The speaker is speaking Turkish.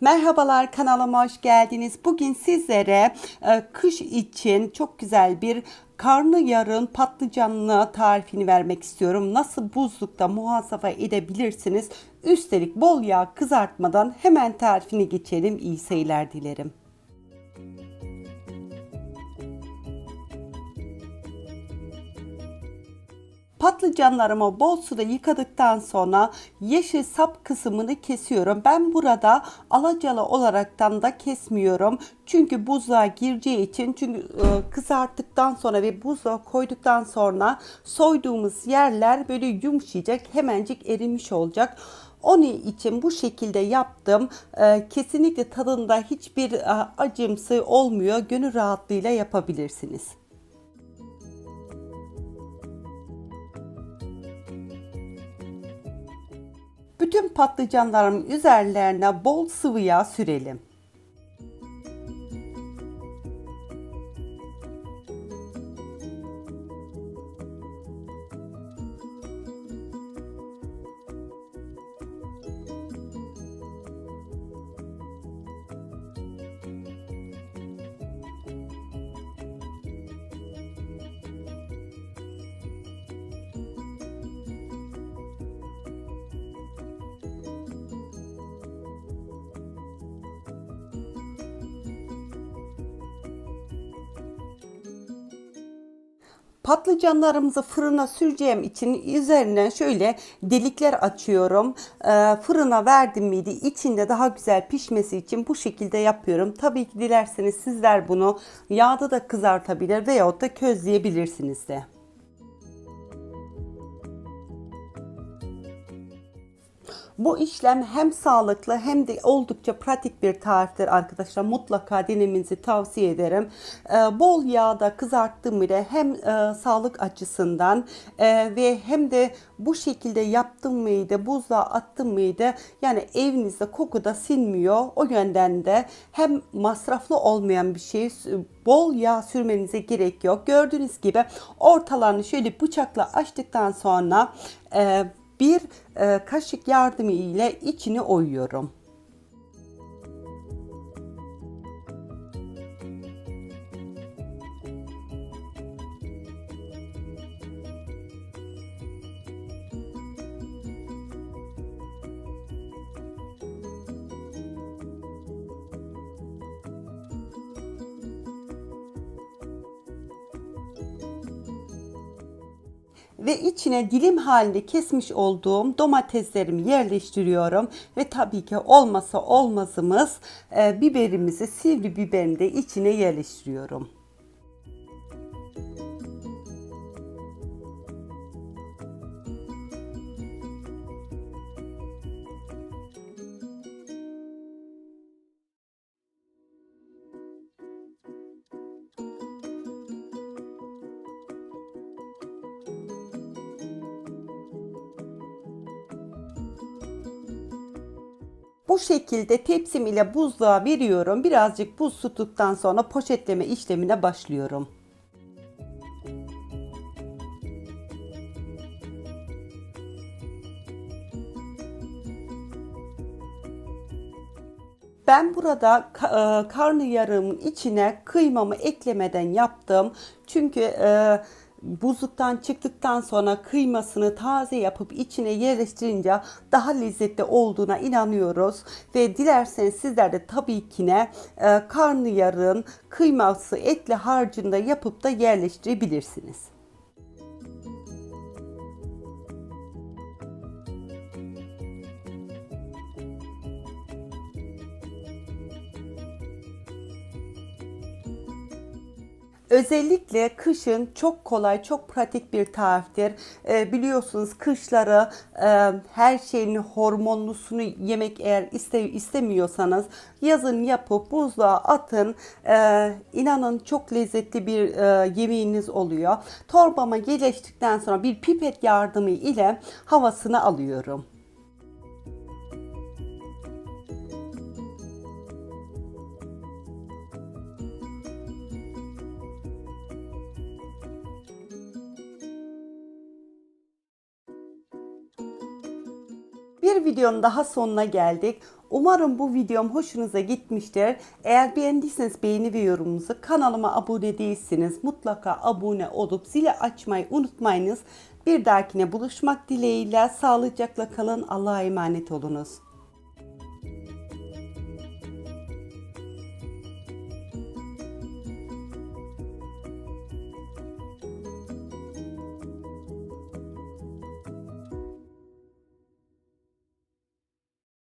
Merhabalar kanalıma hoş geldiniz. Bugün sizlere e, kış için çok güzel bir karnı yarın patlıcanlı tarifini vermek istiyorum. Nasıl buzlukta muhafaza edebilirsiniz? Üstelik bol yağ kızartmadan hemen tarifini geçelim. İyi seyirler dilerim. Patlıcanlarımı bol suda yıkadıktan sonra yeşil sap kısmını kesiyorum. Ben burada alacalı olaraktan da kesmiyorum. Çünkü buzluğa gireceği için çünkü e, kızarttıktan sonra ve buzluğa koyduktan sonra soyduğumuz yerler böyle yumuşayacak. Hemencik erimiş olacak. Onun için bu şekilde yaptım. Ee, kesinlikle tadında hiçbir e, acımsı olmuyor. Gönül rahatlığıyla yapabilirsiniz. Bütün patlıcanların üzerlerine bol sıvı yağ sürelim. Patlıcanlarımızı fırına süreceğim için üzerine şöyle delikler açıyorum. Ee, fırına verdim miydi içinde daha güzel pişmesi için bu şekilde yapıyorum. Tabii ki dilerseniz sizler bunu yağda da kızartabilir veyahut da közleyebilirsiniz de. Bu işlem hem sağlıklı hem de oldukça pratik bir tariftir arkadaşlar. Mutlaka denemenizi tavsiye ederim. Ee, bol yağda kızarttım bile hem e, sağlık açısından e, ve hem de bu şekilde yaptım mıydı, buzluğa attım mıydı yani evinizde koku da sinmiyor. O yönden de hem masraflı olmayan bir şey bol yağ sürmenize gerek yok. Gördüğünüz gibi ortalarını şöyle bıçakla açtıktan sonra e, bir e, kaşık yardımı ile içini oyuyorum. Ve içine dilim halinde kesmiş olduğum domateslerimi yerleştiriyorum ve tabii ki olmasa olmazımız e, biberimizi sivri biberini de içine yerleştiriyorum. Bu şekilde tepsim ile buzluğa veriyorum. Birazcık buz tuttuktan sonra poşetleme işlemine başlıyorum. Ben burada e, karnı yarığımın içine kıymamı eklemeden yaptım. Çünkü e, buzluktan çıktıktan sonra kıymasını taze yapıp içine yerleştirince daha lezzetli olduğuna inanıyoruz. Ve dilerseniz sizler de tabii ki ne e, karnıyarın kıyması etli harcında yapıp da yerleştirebilirsiniz. Özellikle kışın çok kolay, çok pratik bir tariftir. E, biliyorsunuz kışları e, her şeyin hormonlusunu yemek eğer iste, istemiyorsanız yazın yapıp buzluğa atın. E, inanın çok lezzetli bir e, yemeğiniz oluyor. Torbama yerleştikten sonra bir pipet yardımı ile havasını alıyorum. Bir videonun daha sonuna geldik. Umarım bu videom hoşunuza gitmiştir. Eğer beğendiyseniz beğeni ve yorumunuzu kanalıma abone değilseniz mutlaka abone olup zili açmayı unutmayınız. Bir dahakine buluşmak dileğiyle sağlıcakla kalın. Allah'a emanet olunuz.